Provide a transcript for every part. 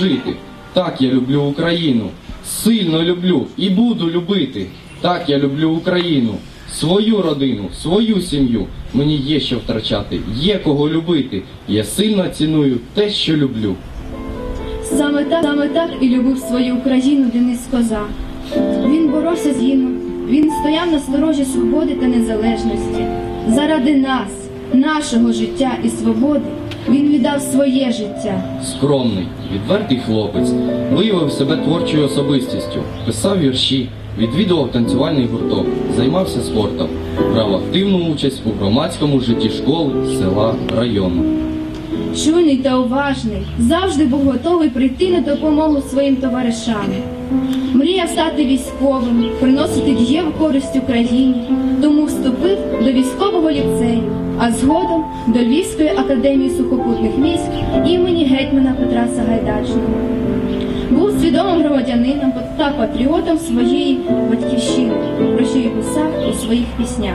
жити. Так я люблю Україну, сильно люблю і буду любити. Так я люблю Україну, свою родину, свою сім'ю. Мені є що втрачати, є кого любити. Я сильно ціную те, що люблю. Саме так, саме так і любив свою Україну Денис Коза. Він боровся з гіном, він стояв на сторожі свободи та незалежності. Заради нас, нашого життя і свободи, віддав своє життя. Скромний, відвертий хлопець, виявив себе творчою особистістю, писав вірші, відвідував танцювальний гурток, займався спортом, брав активну участь у громадському житті школи, села, району. Чуйний та уважний, завжди був готовий прийти на допомогу своїм товаришам. Мріяв стати військовим, приносити дієву користь Україні, тому вступив до військового ліцею, а згодом до Львівської академії сухопутних військ імені гетьмана Петра Сагайдачного. Громадянином та патріотом своєї батьківщини, про що й писав у своїх піснях.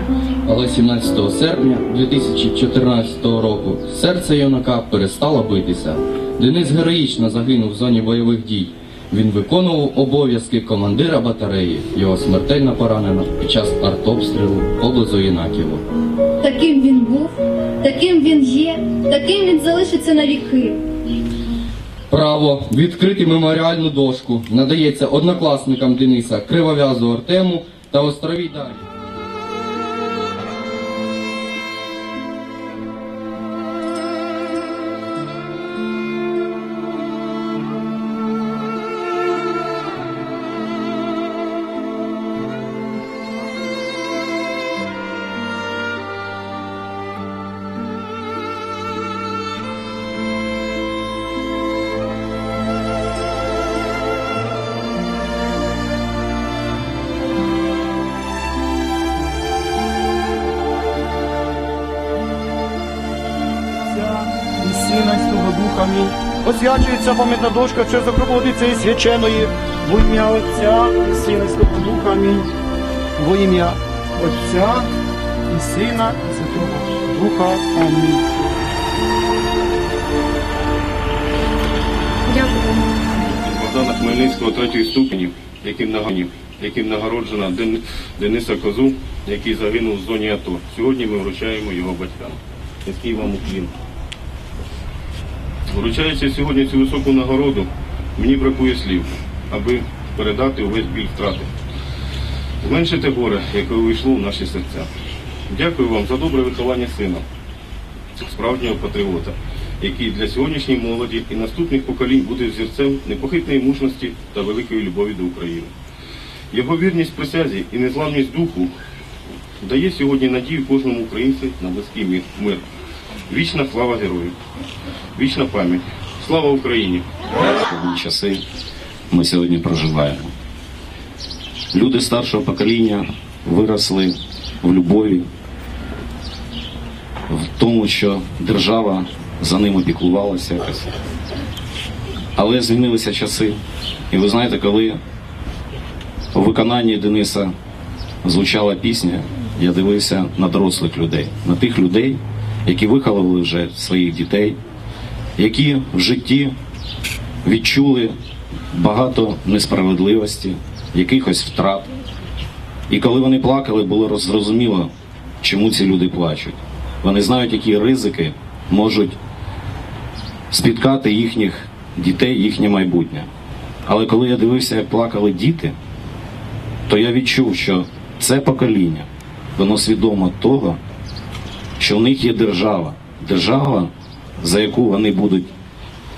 Але 17 серпня 2014 року серце юнака перестало битися. Денис героїчно загинув в зоні бойових дій. Він виконував обов'язки командира батареї. Його смертельно поранено під час артобстрілу поблизу Єнаківо. Таким він був, таким він є, таким він залишиться на віки. Право відкрити меморіальну дошку надається однокласникам Дениса Кривов'язу Артему та Островій Дар'ї. Освячується пам'ятна дошка через окроводиця і свяченої во ім'я Отця і Сина Святого Духа. Амінь. Во ім'я Отця і Сина і Святого Духа. Амінь. Богдана Хмельницького третьої ступені, яким нагородів, яким нагороджена Дениса Козу, який загинув в зоні АТО. Сьогодні ми вручаємо його батькам. Низький вам уклін. Вручаючи сьогодні цю високу нагороду, мені бракує слів, аби передати увесь біль втрати. Зменшити горе, яке увійшло в наші серця. Дякую вам за добре виховання сина, справжнього патріота, який для сьогоднішньої молоді і наступних поколінь буде взірцем непохитної мужності та великої любові до України. Його вірність присязі і незламність духу дає сьогодні надію кожному українцю на близький мир. Вічна слава героїв, вічна пам'ять. Слава Україні! складні часи ми сьогодні проживаємо. Люди старшого покоління виросли в любові, в тому, що держава за ними піклувалася якось. Але змінилися часи. І ви знаєте, коли у виконанні Дениса звучала пісня, я дивився на дорослих людей, на тих людей, які виховали вже своїх дітей, які в житті відчули багато несправедливості, якихось втрат. І коли вони плакали, було зрозуміло, чому ці люди плачуть. Вони знають, які ризики можуть спіткати їхніх дітей, їхнє майбутнє. Але коли я дивився, як плакали діти, то я відчув, що це покоління, воно свідомо того, що в них є держава. Держава, за яку вони будуть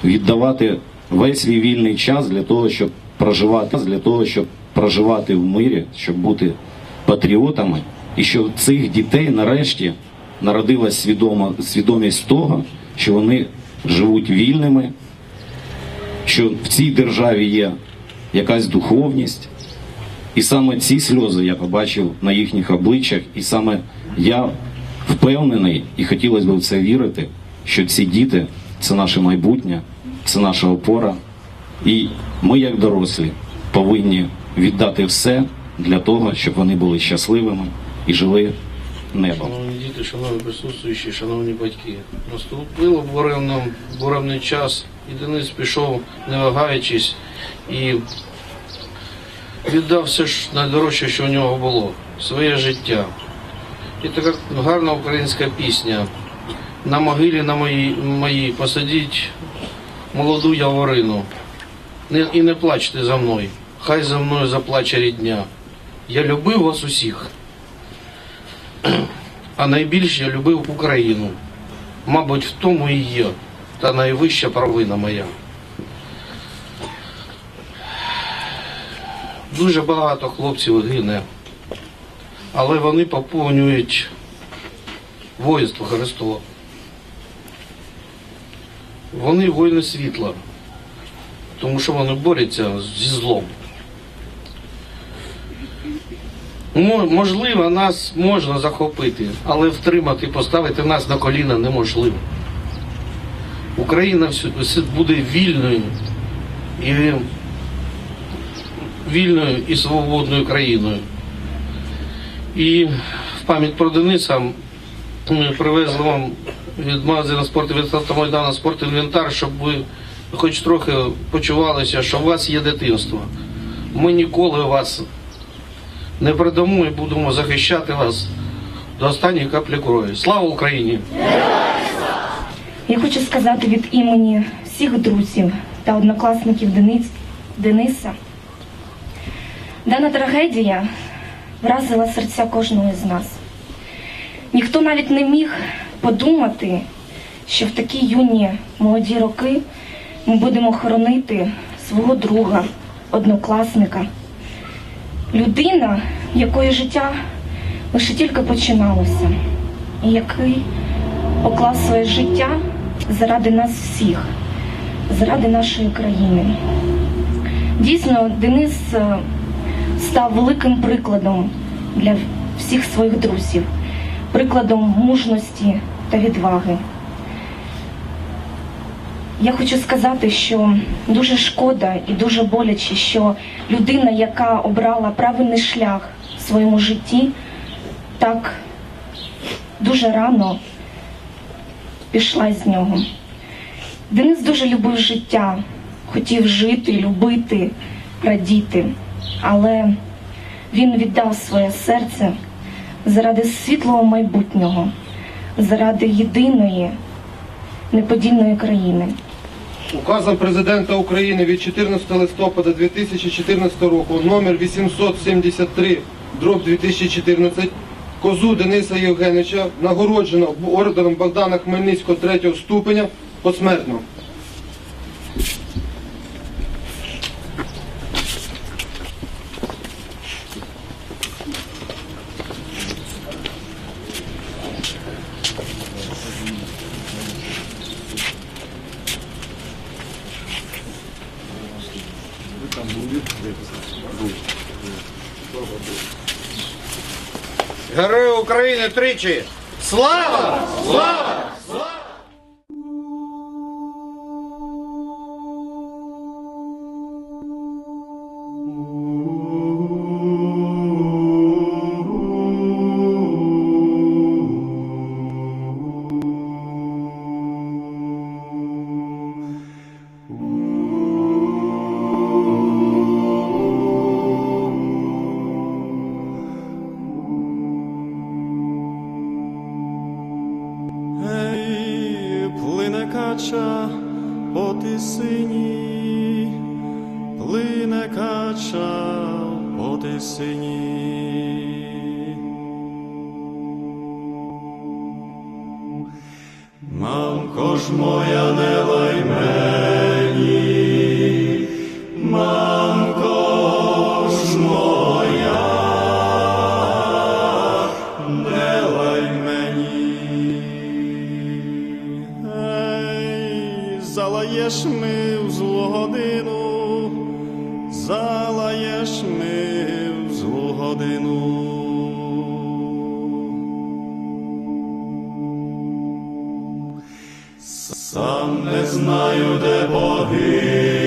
віддавати весь свій вільний час для того, щоб проживати, для того, щоб проживати в мирі, щоб бути патріотами, і що цих дітей нарешті народилась свідома, свідомість того, що вони живуть вільними, що в цій державі є якась духовність. І саме ці сльози я побачив на їхніх обличчях, і саме я впевнений і хотілося б в це вірити, що ці діти це наше майбутнє, це наша опора. І ми, як дорослі, повинні віддати все для того, щоб вони були щасливими і жили небо. Шановні діти, шановні присутствуючі, шановні батьки. Наступило буремно, буремний час, і Денис пішов, не вагаючись, і віддав все ж найдорожче, що у нього було своє життя. І така гарна українська пісня. На могилі на моїй, моїй посадіть молоду яворину. Не, і не плачте за мною. Хай за мною заплаче рідня. Я любив вас усіх. А найбільше я любив Україну. Мабуть, в тому і є та найвища провина моя. Дуже багато хлопців гине, але вони поповнюють воїнство Христове. Вони воїни світла, тому що вони борються зі злом. Можливо, нас можна захопити, але втримати, поставити нас на коліна неможливо. Україна буде вільною і вільною і свободною країною. І в пам'ять про Дениса ми привезли вам від магазину спорту від автомайдану спортінвентар, щоб ви хоч трохи почувалися, що у вас є дитинство. Ми ніколи вас не предамо і будемо захищати вас до останньої каплі крові. Слава Україні! Я хочу сказати від імені всіх друзів та однокласників Денис, Дениса. Дана трагедія вразила серця кожного з нас. Ніхто навіть не міг подумати, що в такі юні молоді роки ми будемо хоронити свого друга, однокласника, людина, якої життя лише тільки починалося, і який поклав своє життя заради нас всіх, заради нашої країни. Дійсно, Денис е, став великим прикладом для всіх своїх друзів, прикладом мужності та відваги. Я хочу сказати, що дуже шкода і дуже боляче, що людина, яка обрала правильний шлях в своєму житті, так дуже рано пішла з нього. Денис дуже любив життя, хотів жити, любити, радіти, але він віддав своє серце заради світлого майбутнього, заради єдиної неподільної країни. Указом президента України від 14 листопада 2014 року номер 873 дроб 2014 козу Дениса Євгеновича нагороджено орденом Богдана Хмельницького 3 ступеня посмертно. Герої України тричі! Слава! Слава! Кача по тисині. Мамко ж моя не лай мені, мамко ж моя, не лай мені. Ей, залаєш ми в злу годину, залаєш ми в злу годину. Сам не знаю, де погину,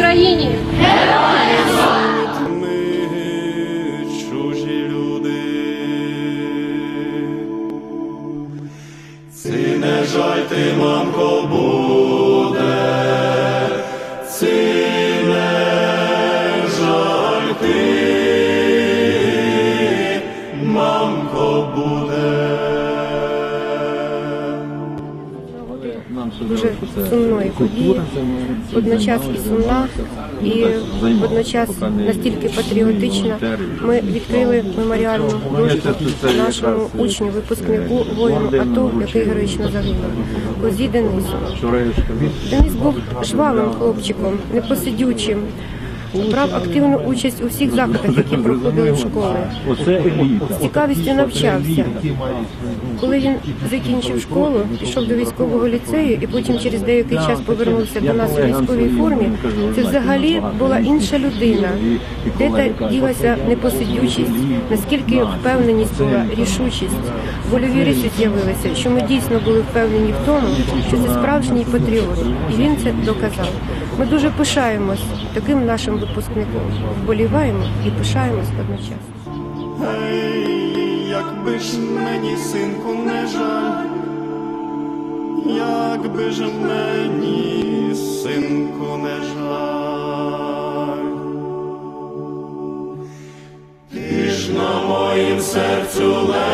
Сумної події, водночас і сумна, і водночас настільки патріотична. Ми відкрили меморіальну дошку нашому учню, випускнику воїну АТО, який героїчно загинув. Козі Денису. Денис був жвавим хлопчиком, непосидючим. Брав активну участь у всіх заходах, які проходили в школи. З цікавістю навчався. Коли він закінчив школу, пішов до військового ліцею і потім через деякий час повернувся до нас у військовій формі, це взагалі була інша людина. Де та ділася непосидючість, наскільки впевненість була, рішучість, вольові риси з'явилися, що ми дійсно були впевнені в тому, що це справжній патріот, і він це доказав. Ми дуже пишаємось таким нашим випускником. Вболіваємо і пишаємось одночасно. Гей, якби ж мені, синку, не жаль, як би ж мені, синку, не жаль, ти ж на моїм серцю лежиш,